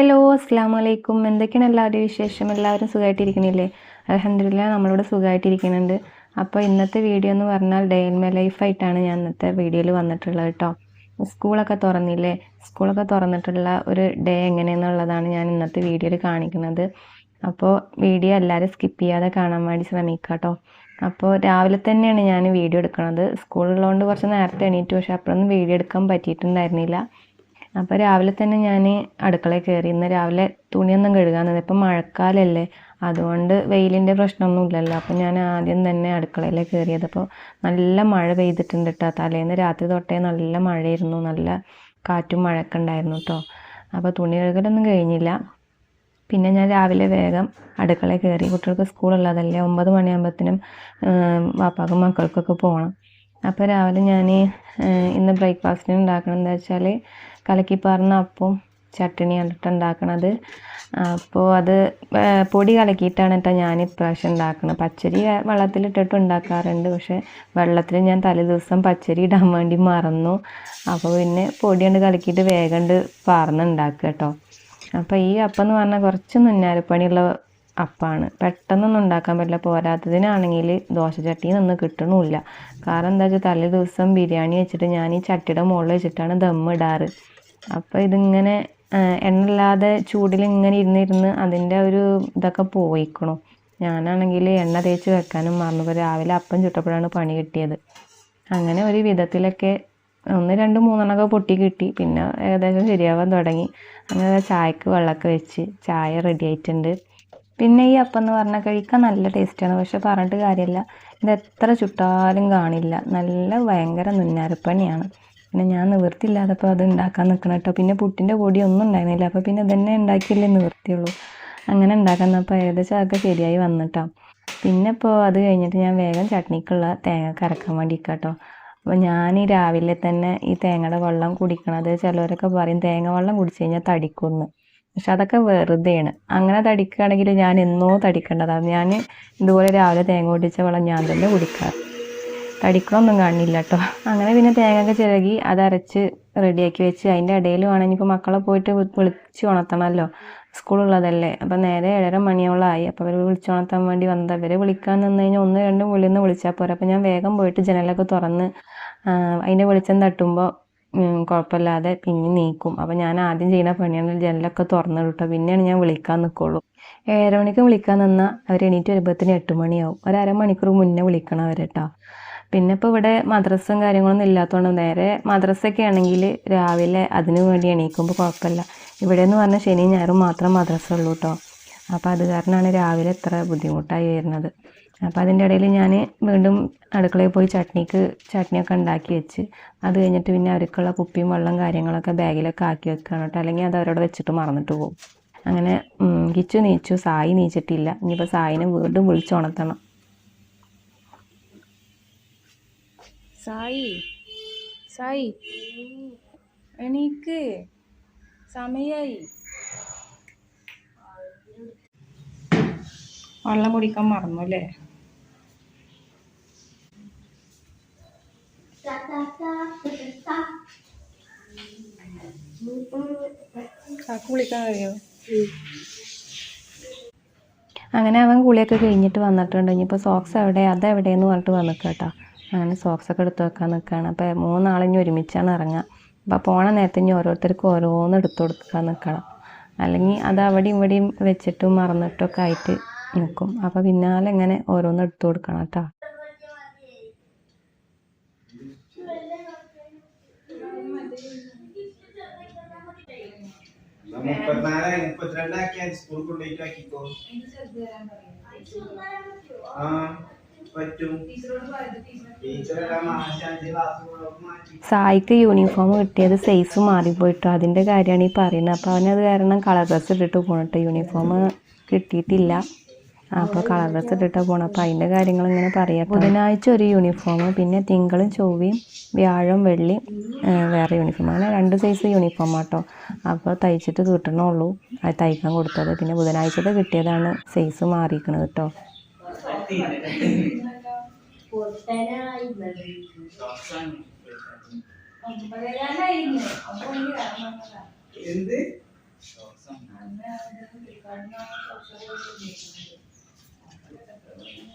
Hello അസ്സാം വലൈക്കും എന്തൊക്കെയാണ് എല്ലാവരുടെയും വിശേഷം? എല്ലാവരും സുഖമായിട്ടിരിക്കുന്നില്ലേ അലഹമില്ല നമ്മളിവിടെ സുഖമായിട്ടിരിക്കുന്നുണ്ട് അപ്പോൾ ഇന്നത്തെ വീഡിയോ എന്ന് പറഞ്ഞാൽ ഡേ ഇൻ മൈ ലൈഫായിട്ടാണ് ഞാൻ ഇന്നത്തെ വീഡിയോയിൽ വന്നിട്ടുള്ളത് കേട്ടോ സ്കൂളൊക്കെ തുറന്നില്ലേ? സ്കൂളൊക്കെ തുറന്നിട്ടുള്ള ഒരു ഡേ എങ്ങനെയെന്നുള്ളതാണ് ഞാൻ ഇന്നത്തെ വീഡിയോയിൽ കാണിക്കുന്നത്. അപ്പോൾ വീഡിയോ എല്ലാവരും സ്കിപ്പ് ചെയ്യാതെ കാണാൻ വേണ്ടി ശ്രമിക്കുക കേട്ടോ അപ്പോൾ രാവിലെ തന്നെയാണ് ഞാൻ വീഡിയോ എടുക്കുന്നത് സ്കൂളുള്ളതുകൊണ്ട് കുറച്ച് നേരത്തെ എണീറ്റ് പക്ഷേ അപ്പോഴൊന്നും വീഡിയോ എടുക്കാൻ പറ്റിയിട്ടുണ്ടായിരുന്നില്ല. അപ്പോൾ രാവിലെ തന്നെ ഞാൻ അടുക്കളയിൽ കയറി ഇന്ന് രാവിലെ തുണിയൊന്നും കഴുകാൻ തന്നെ ഇപ്പം മഴക്കാലമല്ലേ അതുകൊണ്ട് വെയിലിന്റെ പ്രശ്നമൊന്നും ഇല്ലല്ലോ. അപ്പോൾ ഞാൻ ആദ്യം തന്നെ അടുക്കളയിൽ കയറിയത് അപ്പോൾ നല്ല മഴ പെയ്തിട്ടുണ്ട് കേട്ടോ തലേന്ന് രാത്രി തൊട്ടേ നല്ല മഴയായിരുന്നു. നല്ല കാറ്റും മഴയൊക്കെ ഉണ്ടായിരുന്നു കേട്ടോ അപ്പോൾ തുണി കഴുകലൊന്നും കഴിഞ്ഞില്ല. പിന്നെ ഞാൻ രാവിലെ വേഗം അടുക്കളയിൽ കയറി കുട്ടികൾക്ക് സ്കൂളുള്ളതല്ലേ ഒമ്പത് മണിയാകുമ്പോഴത്തേനും വാപ്പാക്കും മക്കൾക്കൊക്കെ പോകണം അപ്പോൾ രാവിലെ ഞാൻ ഇന്ന് ബ്രേക്ക്ഫാസ്റ്റിന് ഉണ്ടാക്കണമെന്ന് വെച്ചാൽ കലക്കിപ്പാർന്ന അപ്പവും ചട്ടണിയാണ് കേട്ടോ ഉണ്ടാക്കണത് അപ്പോൾ അത് പൊടി കലക്കിയിട്ടാണ് കേട്ടോ ഞാൻ ഇപ്രാവശ്യം ഉണ്ടാക്കുന്നത് പച്ചരി വെള്ളത്തിലിട്ടിട്ട് ഉണ്ടാക്കാറുണ്ട് പക്ഷേ വെള്ളത്തിൽ ഞാൻ തലേ ദിവസം പച്ചരി ഇടാൻ വേണ്ടി മറന്നു. അപ്പോൾ പിന്നെ പൊടി കൊണ്ട് കലക്കിയിട്ട് വേഗം പാർന്നുണ്ടാക്കുക കേട്ടോ അപ്പോൾ ഈ അപ്പം എന്ന് പറഞ്ഞാൽ കുറച്ച് നുന്നാരപ്പണിയുള്ള അപ്പമാണ് പെട്ടെന്നൊന്നും ഉണ്ടാക്കാൻ പറ്റില്ല. പോരാത്തതിനാണെങ്കിൽ ദോശ ചട്ടിയിൽ നിന്ന് കിട്ടണമില്ല കാരണം എന്താ വെച്ചാൽ തലേ ദിവസം ബിരിയാണി വെച്ചിട്ട് ഞാൻ ഈ ചട്ടിയുടെ മുകളിൽ വെച്ചിട്ടാണ് ദം ഇടാറ്. അപ്പോൾ ഇതിങ്ങനെ എണ്ണയില്ലാതെ ചൂടിൽ ഇങ്ങനെ ഇരുന്നിരുന്ന് അതിന്റെ ഒരു ഇതൊക്കെ പോയിക്കണു. ഞാനാണെങ്കിൽ എണ്ണ തേച്ച് വെക്കാനും മറന്നു. രാവിലെ അപ്പം ചുട്ടപ്പോഴാണ് പണി കിട്ടിയത്. അങ്ങനെ ഒരു വിധത്തിലൊക്കെ ഒന്ന് രണ്ട് മൂന്നെണ്ണമൊക്കെ പൊട്ടി കിട്ടി. പിന്നെ ഏകദേശം ശരിയാവാൻ തുടങ്ങി. അങ്ങനെ ചായക്ക് വെള്ളമൊക്കെ വെച്ച് ചായ റെഡി ആയിട്ടുണ്ട്. പിന്നെ ഈ അപ്പം എന്ന് പറഞ്ഞാൽ കഴിക്കാൻ നല്ല ടേസ്റ്റാണ്. പക്ഷെ പറഞ്ഞിട്ട് കാര്യമില്ല ഇത് എത്ര ചുട്ടാലും കാണില്ല. നല്ല ഭയങ്കര നുന്നാരപ്പണിയാണ് പിന്നെ ഞാൻ നിവൃത്തിയില്ലാതപ്പോൾ അത് ഉണ്ടാക്കാൻ നിൽക്കണം കേട്ടോ. പിന്നെ പുട്ടിന്റെ പൊടി ഒന്നും ഉണ്ടായിരുന്നില്ല. അപ്പോൾ പിന്നെ ഇതന്നെ ഉണ്ടാക്കിയില്ലേ നിവൃത്തിയുള്ളൂ. അങ്ങനെ ഉണ്ടാക്കുന്നപ്പോൾ ഏകദേശം അതൊക്കെ ശരിയായി വന്നിട്ടോ. പിന്നെ ഇപ്പോൾ അത് കഴിഞ്ഞിട്ട് ഞാൻ വേഗം ചട്നിക്കുള്ള തേങ്ങ കറക്കാൻ വേണ്ടി കേട്ടോ അപ്പോൾ ഞാൻ ഈ രാവിലെ തന്നെ ഈ തേങ്ങയുടെ വെള്ളം കുടിക്കണത് ചിലവരൊക്കെ പറയും തേങ്ങ വെള്ളം കുടിച്ചു കഴിഞ്ഞാൽ തടിക്കുമെന്ന് പക്ഷെ അതൊക്കെ വെറുതെയാണ്. അങ്ങനെ തടിക്കുകയാണെങ്കിൽ ഞാൻ എന്നോ തടിക്കേണ്ടതാണ് ഞാൻ ഇതുപോലെ രാവിലെ തേങ്ങ ഓടിച്ച വെള്ളം ഞാൻ തന്നെ കുടിക്കാറ്. തടിക്കണമൊന്നും കാണില്ല കേട്ടോ. അങ്ങനെ പിന്നെ തേങ്ങയൊക്കെ ചിരകി അത് അരച്ച് റെഡിയാക്കി വെച്ച് അതിന്റെ ഇടയിൽ വേണമെങ്കിൽ മക്കളെ പോയിട്ട് വിളിച്ച് ഉണർത്തണമല്ലോ. സ്കൂളുള്ളതല്ലേ അപ്പം നേരെ ഏഴര മണിയോളായി. അപ്പോൾ അവർ വിളിച്ചുണർത്താൻ വേണ്ടി വന്നത്. അവരെ വിളിക്കാൻ നിന്ന് കഴിഞ്ഞാൽ ഒന്ന് രണ്ടും വിളിന്ന് വിളിച്ചാൽ പോരാ. അപ്പോൾ ഞാൻ വേഗം പോയിട്ട് ജനലൊക്കെ തുറന്ന് അതിന്റെ വെളിച്ചം തട്ടുമ്പോൾ കുഴപ്പമില്ലാതെ പിന്നെ നീക്കും. അപ്പോൾ ഞാൻ ആദ്യം ചെയ്യുന്ന പണിയാണ് ജനലൊക്കെ തുറന്നു കേട്ടോ പിന്നെയാണ് ഞാൻ വിളിക്കാൻ നിൽക്കുള്ളൂ ഏഴര മണിക്ക് വിളിക്കാൻ നിന്നാൽ അവർ എണീറ്റ് വരുമ്പോഴത്തേന് എട്ട് മണിയാവും. ഒരു അരമണിക്കൂർ മുന്നേ വിളിക്കണം അവർ കേട്ടോ പിന്നെ ഇപ്പോൾ ഇവിടെ മദ്രസും കാര്യങ്ങളൊന്നും ഇല്ലാത്തതുകൊണ്ട് നേരെ മദ്രസൊക്കെ ആണെങ്കിൽ രാവിലെ അതിനു വേണ്ടി എണീക്കുമ്പോൾ കുഴപ്പമില്ല. ഇവിടെ എന്ന് പറഞ്ഞാൽ ശനിയും ഞായറും മാത്രം മദ്രസ ഉള്ളൂ കേട്ടോ അപ്പോൾ അത് കാരണമാണ് രാവിലെ എത്ര ബുദ്ധിമുട്ടായി വരുന്നത്. അപ്പോൾ അതിന്റെ ഇടയിൽ ഞാൻ വീണ്ടും അടുക്കളയിൽ പോയി ചട്നിക്ക് ചട്നിയൊക്കെ ഉണ്ടാക്കി വെച്ച്. അത് കഴിഞ്ഞിട്ട് പിന്നെ അവർക്കുള്ള കുപ്പിയും വെള്ളം കാര്യങ്ങളൊക്കെ ബാഗിലൊക്കെ ആക്കി വെക്കുകയാണ് കേട്ടോ. അല്ലെങ്കിൽ അത് അവരോട് വെച്ചിട്ട് മറന്നിട്ട് പോകും. അങ്ങനെ കിച്ചു നീച്ചു. സായി നീച്ചിട്ടില്ല. ഇനിയിപ്പോൾ സായിനെ വീണ്ടും വിളിച്ചുണർത്തണം സായി സായി എനിക്ക് സമയായി. വെള്ളം കുടിക്കാൻ മറന്നു അല്ലേ? കാക്ക് വിളിക്കാൻ അങ്ങനെ അവൻ കുളിയൊക്കെ കഴിഞ്ഞിട്ട് വന്നിട്ടുണ്ട്. ഇനിയിപ്പോൾ സോക്സ് എവിടെ? അതെവിടെയെന്ന് പറഞ്ഞിട്ട് വന്നു കേട്ടോ. അങ്ങനെ സോക്സ് ഒക്കെ എടുത്ത് വെക്കാൻ നിൽക്കുകയാണ് അപ്പോൾ മൂന്നാളിഞ്ഞ് ഒരുമിച്ചാണ് ഇറങ്ങുക അപ്പോൾ പോണ നേരത്തെ ഇനി ഓരോരുത്തർക്കും ഓരോന്ന് എടുത്തു കൊടുക്കാൻ നിൽക്കണം അല്ലെങ്കിൽ അത് അവിടെയും ഇവിടെയും വെച്ചിട്ടും മറന്നിട്ടൊക്കെ ആയിട്ട് നിൽക്കും അപ്പോൾ പിന്നാലെ ഇങ്ങനെ ഓരോന്ന് എടുത്തു കൊടുക്കണം കേട്ടോ. സ്കൂൾ ആ പറ്റും. സായിക്ക് യൂണിഫോം കിട്ടിയത് സൈസ് മാറിപ്പോയിട്ടോ. അതിന്റെ കാര്യമാണ് ഈ പറയുന്നത്. അപ്പോൾ അവനത് കാരണം കളർ ഡ്രസ്സ് ഇട്ടിട്ട് പോകണം യൂണിഫോം കിട്ടിയിട്ടില്ല. അപ്പോൾ കളർ ഡ്രസ്സ് ഇട്ടിട്ട് പോകണം അപ്പോൾ അതിന്റെ കാര്യങ്ങൾ ഇങ്ങനെ പറയാം ബുധനാഴ്ച ഒരു യൂണിഫോം പിന്നെ തിങ്കളും ചൊവ്വയും വ്യാഴം വെള്ളി വേറെ യൂണിഫോം അങ്ങനെ രണ്ട് സൈസ് യൂണിഫോം ആട്ടോ. അപ്പോൾ തയ്ച്ചിട്ട് കിട്ടണുള്ളൂ. അത് തയ്ക്കാൻ കൊടുത്തത്. പിന്നെ ബുധനാഴ്ചത്തെ കിട്ടിയതാണ് സൈസ് മാറിയിരിക്കണത് കേട്ടോ എന്ത്?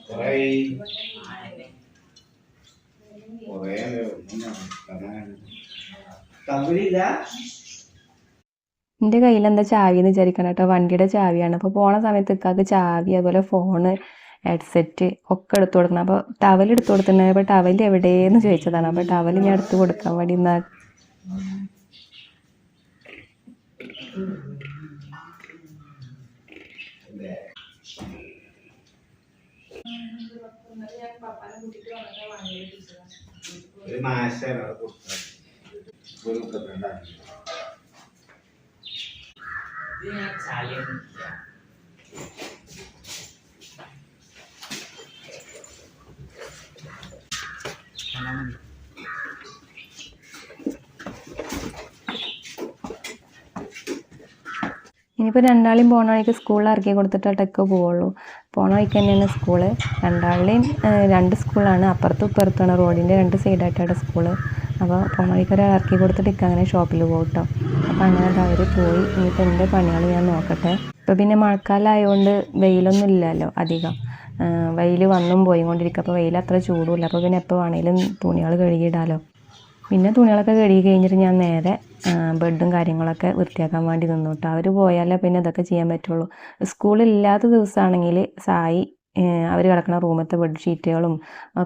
കൊറേ. കൊറേ തമിഴില്ല എന്റെ കയ്യിൽ എന്താ ചാവി എന്ന് വിചാരിക്കണം കേട്ടോ. വണ്ടിയുടെ ചാവിയാണ്. അപ്പോൾ പോണ സമയത്ത് ഇക്കാക്ക് ചാവി അതുപോലെ ഫോണ് ഹെഡ്സെറ്റ് ഒക്കെ എടുത്തു കൊടുക്കണം. അപ്പോൾ ടവൽ എടുത്തു കൊടുത്തിട്ടുണ്ട് അപ്പോൾ ടവൽ എവിടെയെന്ന് ചോദിച്ചതാണ്. അപ്പോൾ ടവൽ ഞാൻ എടുത്തു കൊടുക്കാൻ വേണ്ടി എന്നാ ഒരു മാസാണ് അവിടെ കൊടുത്തത് ഒരു മുപ്പത്തിരണ്ടാണ് ഇനിയിപ്പോൾ രണ്ടാളെയും പോകണമെങ്കിൽ വഴിക്ക് സ്കൂളിൽ ഇറക്കി കൊടുത്തിട്ടൊക്കെ പോവുള്ളൂ. പോണ വഴിക്ക് തന്നെയാണ് സ്കൂൾ. രണ്ടാളിലെയും രണ്ട് സ്കൂളാണ്. അപ്പുറത്തും ഇപ്പുറത്താണ് റോഡിന്റെ രണ്ട് സൈഡായിട്ടാണ് സ്കൂൾ. അപ്പോൾ പോണ വഴിക്ക് ഒരാൾ ഇറക്കി കൊടുത്തിട്ട് ഇക്ക അങ്ങനെ ഷോപ്പിൽ പോകും കേട്ടോ അപ്പോൾ അങ്ങനെ അവർ പോയി. ഇനിയിപ്പോൾ എന്റെ പണികൾ ഞാൻ നോക്കട്ടെ. ഇപ്പോൾ പിന്നെ മഴക്കാലമായതുകൊണ്ട് വെയിലൊന്നും ഇല്ലല്ലോ അധികം. വെയിൽ വന്നും പോയി കൊണ്ടിരിക്കുക അപ്പോൾ വെയിൽ അത്ര ചൂടുമില്ല അപ്പോൾ പിന്നെ എപ്പോൾ വേണേലും തുണികൾ കഴുകിയിടാലോ. പിന്നെ തുണികളൊക്കെ കഴുകി കഴിഞ്ഞിട്ട് ഞാൻ നേരെ ബെഡും കാര്യങ്ങളൊക്കെ വൃത്തിയാക്കാൻ വേണ്ടി നിന്നു കേട്ടോ അവർ പോയാലേ പിന്നെ ഇതൊക്കെ ചെയ്യാൻ പറ്റുള്ളൂ. സ്കൂളില്ലാത്ത ദിവസമാണെങ്കിൽ സായി അവർ കിടക്കുന്ന റൂമത്തെ ബെഡ് ഷീറ്റുകളും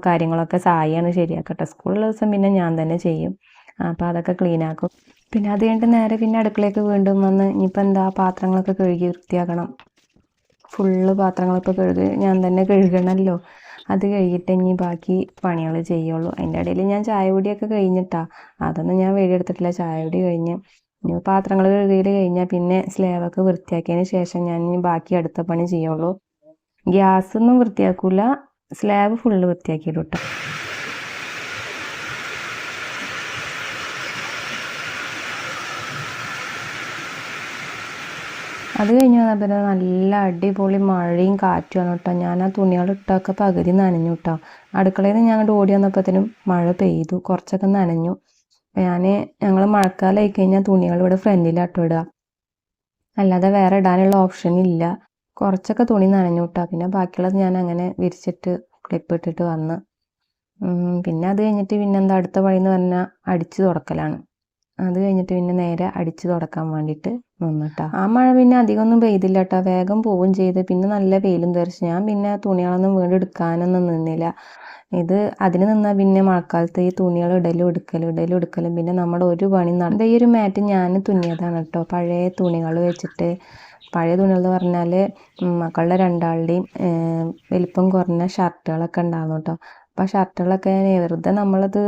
കാര്യങ്ങളൊക്കെ സായിയാണ് ശരിയാക്കട്ടെ. സ്കൂളുള്ള ദിവസം പിന്നെ ഞാൻ തന്നെ ചെയ്യും. അപ്പോൾ അതൊക്കെ ക്ലീൻ ആക്കും പിന്നെ അത് കഴിഞ്ഞിട്ട് നേരെ പിന്നെ അടുക്കളയൊക്കെ വീണ്ടും വന്ന് ഇനിയിപ്പോൾ എന്താ പാത്രങ്ങളൊക്കെ കഴുകി വൃത്തിയാക്കണം. ഫുള്ള് പാത്രങ്ങളൊക്കെ കഴുകി ഞാൻ തന്നെ കഴുകണമല്ലോ അത് കഴിഞ്ഞിട്ട് ഇനി ബാക്കി പണികൾ ചെയ്യുള്ളൂ. അതിന്റെ ഇടയിൽ ഞാൻ ചായ പൊടിയൊക്കെ കഴിഞ്ഞിട്ടാ. അതൊന്നും ഞാൻ എടുത്തിട്ടില്ല. ചായ പൊടി കഴിഞ്ഞ് പാത്രങ്ങൾ കഴുകിയിൽ കഴിഞ്ഞാൽ പിന്നെ സ്ലേവൊക്കെ വൃത്തിയാക്കിയതിന് ശേഷം ഞാൻ ഇനി ബാക്കി അടുത്ത പണി ചെയ്യുള്ളൂ. ഗ്യാസൊന്നും വൃത്തിയാക്കൂല. സ്ലാബ് ഫുള്ള് വൃത്തിയാക്കിയിടും അത് കഴിഞ്ഞ് പിന്നെ നല്ല അടിപൊളി മഴയും കാറ്റുമാണ് കേട്ടോ ഞാൻ ആ തുണികൾ ഇട്ടൊക്കെ പകുതി നനഞ്ഞു കേട്ടോ അടുക്കളയിൽ നിന്ന് അങ്ങോട്ട് ഓടി വന്നപ്പോഴത്തേനും മഴ പെയ്തു. കുറച്ചൊക്കെ നനഞ്ഞു. ഞാൻ ഞങ്ങൾ മഴക്കാലമായി കഴിഞ്ഞാൽ തുണികൾ ഇവിടെ ഫ്രണ്ടിലാട്ടോ ഇടുക അല്ലാതെ വേറെ ഇടാനുള്ള ഓപ്ഷൻ ഇല്ല. കുറച്ചൊക്കെ തുണി നനഞ്ഞു കേട്ടോ പിന്നെ ബാക്കിയുള്ളത് ഞാൻ അങ്ങനെ വിരിച്ചിട്ട് ക്ലിപ്പ് ഇട്ടിട്ട് വന്ന്. പിന്നെ അത് കഴിഞ്ഞിട്ട് പിന്നെന്താ അടുത്ത വഴിന്ന് എന്ന് പറഞ്ഞാൽ അടിച്ചു തുടക്കലാണ്. അത് കഴിഞ്ഞിട്ട് പിന്നെ നേരെ അടിച്ചു തുടക്കാൻ വേണ്ടിയിട്ട് നിന്നിട്ടാ. ആ. മഴ പിന്നെ അധികമൊന്നും പെയ്തില്ല കേട്ടോ വേഗം പോവുകയും ചെയ്ത്. പിന്നെ നല്ല വെയിലും തെറിച്ച്. ഞാൻ പിന്നെ തുണികളൊന്നും വീണ്ടും എടുക്കാനൊന്നും നിന്നില്ല. ഇത് അതിന് നിന്നാൽ പിന്നെ മഴക്കാലത്ത് ഈ തുണികൾ ഇടലും എടുക്കലും ഇടലും എടുക്കലും. പിന്നെ നമ്മുടെ ഒരു പണി നടന്ന ഈ ഒരു മാറ്റ് ഞാൻ തുന്നിയതാണ് കേട്ടോ പഴയ തുണികൾ വെച്ചിട്ട്. പഴയ തുണികൾ എന്ന് പറഞ്ഞാൽ മക്കളുടെ രണ്ടാളുടെയും വലിപ്പം കുറഞ്ഞ ഷർട്ടുകളൊക്കെ ഉണ്ടാകും കേട്ടോ അപ്പോൾ ആ ഷർട്ടുകളൊക്കെ വെറുതെ നമ്മളത്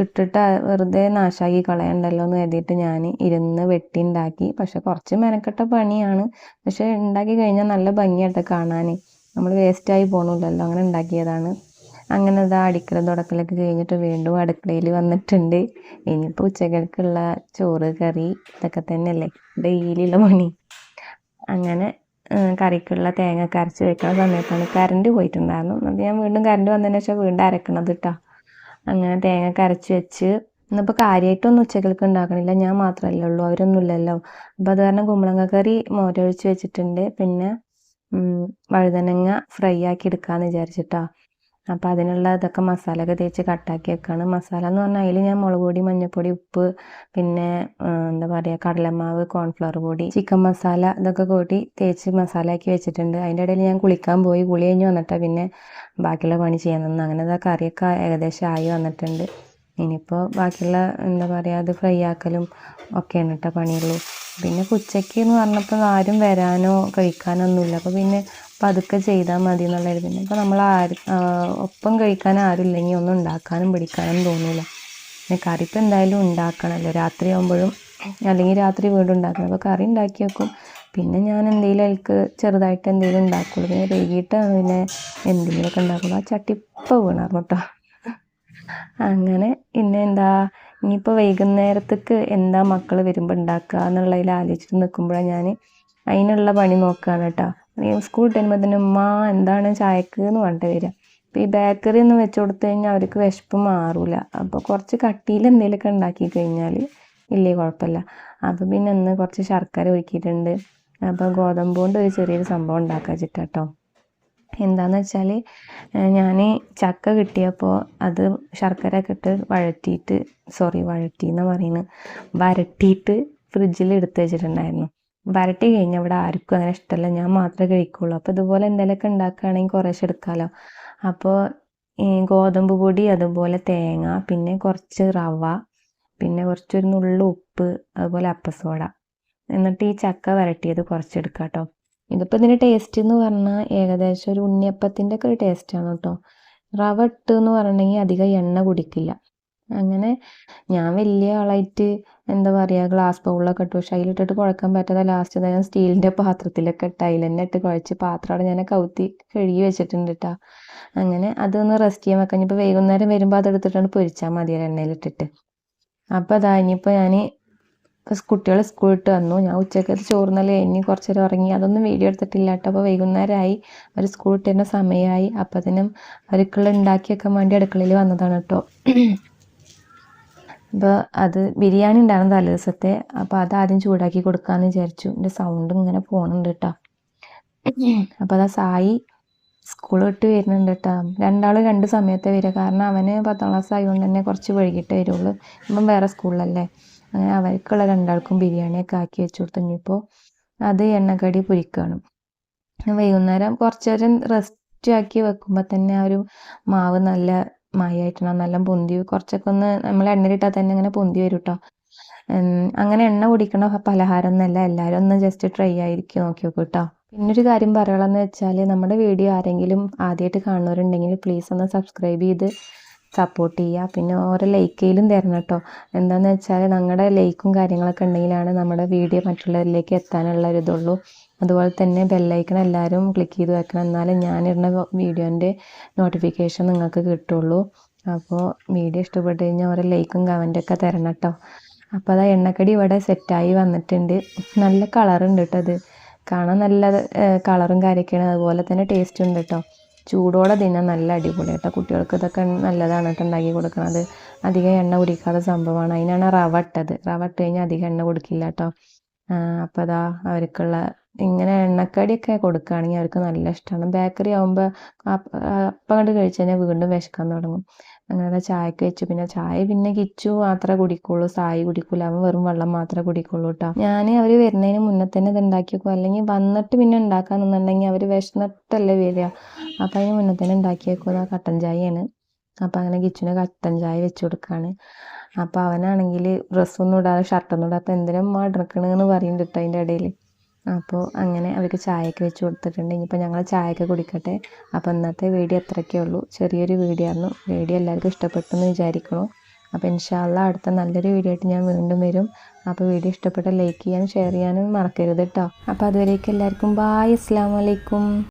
ഇട്ടിട്ട് വെറുതെ നാശാക്കി കളയണ്ടല്ലോ എന്ന് കരുതിയിട്ട് ഞാൻ ഇരുന്ന് വെട്ടി ഉണ്ടാക്കി പക്ഷെ കുറച്ച് മെനക്കെട്ട പണിയാണ്. പക്ഷെ ഉണ്ടാക്കി കഴിഞ്ഞാൽ നല്ല ഭംഗിയായിട്ട് കാണാൻ നമ്മൾ വേസ്റ്റായി പോകണില്ലല്ലോ അങ്ങനെ ഉണ്ടാക്കിയതാണ് അങ്ങനെ ഇതാ അടിക്കലും തുടക്കലൊക്കെ കഴിഞ്ഞിട്ട് വീണ്ടും അടുക്കളയിൽ വന്നിട്ടുണ്ട്. ഇനിയിപ്പോൾ ഉച്ചകൾക്കുള്ള ചോറ് കറി ഇതൊക്കെ തന്നെയല്ലേ ഡെയിലിയുള്ള പണി. അങ്ങനെ കറിക്കുള്ള തേങ്ങ കരച്ച് വെക്കുന്ന സമയത്താണ് കറണ്ട് പോയിട്ടുണ്ടായിരുന്നു. എന്നിട്ട് ഞാൻ വീണ്ടും കറണ്ട് വന്നതിന് ശേഷം വീണ്ടും അരക്കണത് കേട്ടോ അങ്ങനെ തേങ്ങ കരച്ച് വെച്ച്. ഇന്നിപ്പോൾ കാര്യമായിട്ടൊന്നും ഉച്ചകൾക്ക് ഉണ്ടാക്കണില്ല. ഞാൻ മാത്രമല്ലേ ഉള്ളൂ. അവരൊന്നും ഇല്ലല്ലോ. അപ്പോൾ അത് കാരണം കുമ്പളങ്ങ കറി മോരൊഴിച്ച് വെച്ചിട്ടുണ്ട്. പിന്നെ വഴുതനങ്ങ ഫ്രൈ ആക്കി എടുക്കാമെന്ന് വിചാരിച്ചിട്ടാ. അപ്പോൾ അതിനുള്ള ഇതൊക്കെ മസാല ഒക്കെ തേച്ച് കട്ടാക്കി വെക്കാണ്. മസാല എന്ന് പറഞ്ഞാൽ അതിൽ ഞാൻ മുളക് പൊടി മഞ്ഞൾപ്പൊടി ഉപ്പ് പിന്നെ എന്താ പറയുക കടലമാവ് കോൺഫ്ലവർ പൊടി ചിക്കൻ മസാല ഇതൊക്കെ കൂട്ടി തേച്ച് മസാല ആക്കി വെച്ചിട്ടുണ്ട്. അതിന്റെ ഇടയിൽ ഞാൻ കുളിക്കാൻ പോയി. കുളി കഴിഞ്ഞ് വന്നിട്ടാണ് പിന്നെ ബാക്കിയുള്ള പണി ചെയ്യാൻ നിന്ന് അങ്ങനെ ഇതാ കറിയൊക്കെ ഏകദേശം ആയി വന്നിട്ടുണ്ട്. ഇനിയിപ്പോൾ ബാക്കിയുള്ള എന്താ പറയുക അത് ഫ്രൈ ആക്കലും ഒക്കെയാണ് കേട്ടോ പണിയുള്ളൂ. പിന്നെ ഉച്ചയ്ക്ക് എന്ന് പറഞ്ഞപ്പോൾ ആരും വരാനോ കഴിക്കാനോ ഒന്നുമില്ല. അപ്പോൾ പിന്നെ പതുക്കെ ചെയ്താൽ മതി എന്നുള്ളത് പിന്നെ ഇപ്പം നമ്മൾ ആര് ഒപ്പം കഴിക്കാൻ ആരുമില്ലെങ്കിൽ ഒന്നും ഉണ്ടാക്കാനും പിടിക്കാനും തോന്നില്ല പിന്നെ കറി ഇപ്പം എന്തായാലും ഉണ്ടാക്കണമല്ലോ രാത്രി ആകുമ്പോഴും അല്ലെങ്കിൽ രാത്രി വീണ്ടും ഉണ്ടാക്കണം. അപ്പോൾ കറി ഉണ്ടാക്കി വെക്കും. പിന്നെ ഞാൻ എന്തെങ്കിലും അതിൽക്ക് ചെറുതായിട്ട് എന്തെങ്കിലും ഉണ്ടാക്കുള്ളൂ. പിന്നെ വൈകിട്ടാണ് പിന്നെ എന്തെങ്കിലുമൊക്കെ ഉണ്ടാക്കുള്ളൂ. ആ ചട്ടിപ്പ വീണായിരുന്നു കേട്ടോ അങ്ങനെ പിന്നെ എന്താ ഇനിയിപ്പോൾ വൈകുന്നേരത്തേക്ക് എന്താ മക്കൾ വരുമ്പോൾ ഉണ്ടാക്കുക എന്നുള്ളതിൽ ആലോചിച്ചിട്ട് നിൽക്കുമ്പോഴാണ് ഞാൻ അതിനുള്ള പണി നോക്കുകയാണ് കേട്ടോ സ്കൂൾ ടൈമുമ്പോൾ തന്നെ ഉമ്മ എന്താണ് ചായക്ക് എന്ന് പറഞ്ഞിട്ട് വരിക. അപ്പോൾ ഈ ബേക്കറി ഒന്ന് വെച്ച് കൊടുത്തു കഴിഞ്ഞാൽ അവർക്ക് വിശപ്പ് മാറൂല. അപ്പോൾ കുറച്ച് കട്ടിയിൽ എന്തെങ്കിലുമൊക്കെ ഉണ്ടാക്കി കഴിഞ്ഞാൽ വലിയ കുഴപ്പമില്ല. അപ്പോൾ പിന്നെ ഇന്ന് കുറച്ച് ശർക്കര ഒരുക്കിയിട്ടുണ്ട്. അപ്പോൾ ഗോതമ്പ് കൊണ്ട് ഒരു ചെറിയൊരു സംഭവം ഉണ്ടാക്കാൻ വെച്ചിട്ടാട്ടോ. എന്താന്ന് വെച്ചാൽ ഞാൻ ചക്ക കിട്ടിയപ്പോൾ അത് ശർക്കര ഒക്കെ ഇട്ട് വഴറ്റിയിട്ട് സോറി വഴറ്റി എന്ന് പറയുന്നത് വരട്ടിയിട്ട് ഫ്രിഡ്ജിൽ എടുത്ത് വെച്ചിട്ടുണ്ടായിരുന്നു. വരട്ടി കഴിഞ്ഞാൽ ഇവിടെ ആർക്കും അങ്ങനെ ഇഷ്ടമല്ല ഞാൻ മാത്രമേ കഴിക്കുള്ളൂ. അപ്പോൾ ഇതുപോലെ എന്തെങ്കിലുമൊക്കെ ഉണ്ടാക്കുകയാണെങ്കിൽ കുറേശ്ശെ എടുക്കാമല്ലോ അപ്പോൾ ഗോതമ്പ് പൊടി അതുപോലെ തേങ്ങ പിന്നെ കുറച്ച് റവ പിന്നെ കുറച്ചൊരു നുള്ളു ഉപ്പ് അതുപോലെ അപ്പസോഡ. എന്നിട്ട് ഈ ചക്ക വരട്ടിയത് കുറച്ചെടുക്കുക കേട്ടോ. ഇതിപ്പോൾ ഇതിന്റെ ടേസ്റ്റ് എന്ന് പറഞ്ഞാൽ ഏകദേശം ഒരു ഉണ്ണിയപ്പത്തിന്റെ ഒക്കെ ഒരു ടേസ്റ്റാണ് കേട്ടോ. റവ ഇട്ട് എന്ന് പറഞ്ഞിട്ടുണ്ടെങ്കിൽ അധികം എണ്ണ കുടിക്കില്ല. അങ്ങനെ ഞാൻ വലിയ ആളായിട്ട് എന്താ പറയുക ഗ്ലാസ് ബൗളിലൊക്കെ ഇട്ടു. പക്ഷെ അതിലിട്ടിട്ട് കുഴക്കാൻ പറ്റാതെ ലാസ്റ്റ് ഞാൻ സ്റ്റീലിന്റെ പാത്രത്തിലൊക്കെ ഇട്ട് തന്നെ ഇട്ട് കുഴച്ച് പാത്രം അവിടെ ഞാൻ കൗത്തി കഴുകി വെച്ചിട്ടുണ്ട് കേട്ടോ അങ്ങനെ അതൊന്ന് റെസ്റ്റ് ചെയ്യാൻ വെക്കാം. ഇനിയിപ്പോൾ വൈകുന്നേരം വരുമ്പോൾ അതെടുത്തിട്ടാണ് പൊരിച്ചാൽ മതി എണ്ണയിലിട്ടിട്ട്. അപ്പോൾ അതാ ഇനിയിപ്പോൾ ഞാൻ കുട്ടികൾ സ്കൂളിൽ വിട്ട് വന്നു. ഞാൻ ഉച്ചക്കത്തെ ചോറുന്നല്ലേ ഇനി കുറച്ച് നേരം ഉറങ്ങി. അതൊന്നും വീഡിയോ എടുത്തിട്ടില്ല കേട്ടോ അപ്പോൾ വൈകുന്നേരമായി അവർ സ്കൂൾ വിട്ട് വരുന്ന സമയമായി അപ്പോൾ അതിനും അവർക്കുള്ള ഉണ്ടാക്കി വെക്കാൻ വേണ്ടി അടുക്കളയിൽ വന്നതാണ് കേട്ടോ അപ്പോൾ അത് ബിരിയാണി ഉണ്ടായിരുന്നു തലേ ദിവസത്തെ. അപ്പോൾ അത് ആദ്യം ചൂടാക്കി കൊടുക്കാമെന്ന് വിചാരിച്ചു. എന്റെ സൗണ്ട് ഇങ്ങനെ പോകുന്നുണ്ട് കേട്ടോ അപ്പോൾ അതാ സായി സ്കൂൾ വിട്ട് വരുന്നുണ്ട് കേട്ടോ രണ്ടാളും രണ്ട് സമയത്തെ വരിക. കാരണം അവന് പത്താം ക്ലാസ് ആയതുകൊണ്ട് തന്നെ കുറച്ച് വൈകിട്ട് വരുള്ളൂ. ഇപ്പം വേറെ സ്കൂളിലല്ലേ അങ്ങനെ അവർക്കുള്ള രണ്ടാൾക്കും ബിരിയാണിയൊക്കെ ആക്കി വെച്ചു കൊടുത്തു. ഇനിയിപ്പോൾ അത് എണ്ണക്കടി പൊരിക്കുകയാണ് വൈകുന്നേരം കുറച്ചേരം റെസ്റ്റ് ആക്കി വെക്കുമ്പോൾ തന്നെ ആ ഒരു മാവ് നല്ല മായായിട്ടുണ്ടാവും നല്ല പൊന്തി കുറച്ചൊക്കെ ഒന്ന് നമ്മൾ എണ്ണയിലിട്ടാൽ തന്നെ അങ്ങനെ പൊന്തി വരും കേട്ടോ അങ്ങനെ എണ്ണ കുടിക്കണ പലഹാരം ഒന്നല്ല എല്ലാവരും ഒന്ന് ജസ്റ്റ് ട്രൈ ആയിരിക്കും നോക്കി നോക്കൂ കേട്ടോ പിന്നൊരു കാര്യം പറയുകയെന്ന് വെച്ചാൽ നമ്മുടെ വീഡിയോ ആരെങ്കിലും ആദ്യമായിട്ട് കാണുന്നവരുണ്ടെങ്കിൽ പ്ലീസ് ഒന്ന് സബ്സ്ക്രൈബ് ചെയ്ത് സപ്പോർട്ട് ചെയ്യുക. പിന്നെ ഓരോ ലൈക്കയിലും തരണം കേട്ടോ എന്താണെന്ന് വെച്ചാൽ ഞങ്ങളുടെ ലൈക്കും കാര്യങ്ങളൊക്കെ ഉണ്ടെങ്കിലാണ് നമ്മുടെ വീഡിയോ മറ്റുള്ളവരിലേക്ക് എത്താനുള്ള ഒരു ഇതുള്ളൂ. അതുപോലെ തന്നെ ബെല്ലൈക്കൺ എല്ലാവരും ക്ലിക്ക് ചെയ്ത് വെക്കണം. എന്നാലേ ഞാനിടുന്ന വീഡിയോന്റെ നോട്ടിഫിക്കേഷൻ നിങ്ങൾക്ക് കിട്ടുള്ളൂ. അപ്പോൾ വീഡിയോ ഇഷ്ടപ്പെട്ട് കഴിഞ്ഞാൽ ഓരോ ലൈക്കും കമന്റൊക്കെ തരണം കേട്ടോ അപ്പോൾ അതാ എണ്ണക്കടി ഇവിടെ സെറ്റായി വന്നിട്ടുണ്ട്. നല്ല കളറുണ്ട് കേട്ടോ അത്. കാണാൻ നല്ല കളറും കാര്യമൊക്കെയാണ് അതുപോലെ തന്നെ ടേസ്റ്റ് ഉണ്ട് കേട്ടോ ചൂടോടെ തിന്നാൻ നല്ല അടിപൊളി കേട്ടോ കുട്ടികൾക്ക് ഇതൊക്കെ നല്ലതാണ് കേട്ടോ ഉണ്ടാക്കി കൊടുക്കണത്. അധികം എണ്ണ കുടിക്കാത്ത സംഭവമാണ്. അതിനാണ് റവ ഇട്ടത്. റവ ഇട്ട് കഴിഞ്ഞാൽ അധികം എണ്ണ കൊടുക്കില്ല കേട്ടോ അപ്പോൾ അതാ അവർക്കുള്ള ഇങ്ങനെ എണ്ണക്കടിയൊക്കെ കൊടുക്കുകയാണെങ്കിൽ അവർക്ക് നല്ല ഇഷ്ടമാണ് ബേക്കറി ആകുമ്പോൾ അപ്പം കണ്ട് കഴിച്ചു കഴിഞ്ഞാൽ വീണ്ടും വിശക്കാൻ തുടങ്ങും. അങ്ങനെ ചായക്ക് വെച്ചു. പിന്നെ ചായ പിന്നെ കിച്ചു മാത്രമേ കുടിക്കുള്ളൂ. സായി കുടിക്കൂല. അവൻ വെറും വെള്ളം മാത്രമേ കുടിക്കുള്ളൂ കേട്ടോ ഞാൻ അവർ വരുന്നതിന് മുന്നേ തന്നെ ഇത് ഉണ്ടാക്കി വെക്കും അല്ലെങ്കിൽ വന്നിട്ട് പിന്നെ ഉണ്ടാക്കാന്നുണ്ടെങ്കിൽ അവർ വിശന്നിട്ടല്ലേ വരിക അപ്പം അതിന് മുന്നേ തന്നെ ഉണ്ടാക്കി വെക്കുന്ന കട്ടൻ ചായയാണ് അപ്പം അങ്ങനെ കിച്ചുവിന് കട്ടൻ ചായ വെച്ച് കൊടുക്കുകയാണ് അപ്പോൾ അവനാണെങ്കിൽ ഡ്രസ്സൊന്നും ഇടാതെ ഷർട്ടൊന്നും ഇടാതെ അപ്പം എന്തിനും ഇടക്കണെന്ന് പറയുന്നുണ്ട് കേട്ടോ അതിന്റെ ഇടയിൽ അപ്പോൾ അങ്ങനെ അവർക്ക് ചായയൊക്കെ വെച്ച് കൊടുത്തിട്ടുണ്ട്. ഇനിയിപ്പോൾ ഞങ്ങൾ ചായയൊക്കെ കുടിക്കട്ടെ. അപ്പോൾ ഇന്നത്തെ വീഡിയോ അത്രയൊക്കെ ഉള്ളൂ. ചെറിയൊരു വീഡിയോ ആയിരുന്നു. വീഡിയോ എല്ലാവർക്കും ഇഷ്ടപ്പെട്ടെന്ന് വിചാരിക്കുന്നു. അപ്പോൾ ഇൻഷാല്ല അടുത്ത നല്ലൊരു വീഡിയോ ആയിട്ട് ഞാൻ വീണ്ടും വരും. അപ്പോൾ വീഡിയോ ഇഷ്ടപ്പെട്ട ലൈക്ക് ചെയ്യാനും ഷെയർ ചെയ്യാനും മറക്കരുത് കേട്ടോ. അപ്പോൾ അതുവരേക്കും എല്ലാവർക്കും ബായ് അസ്സാം വലൈക്കും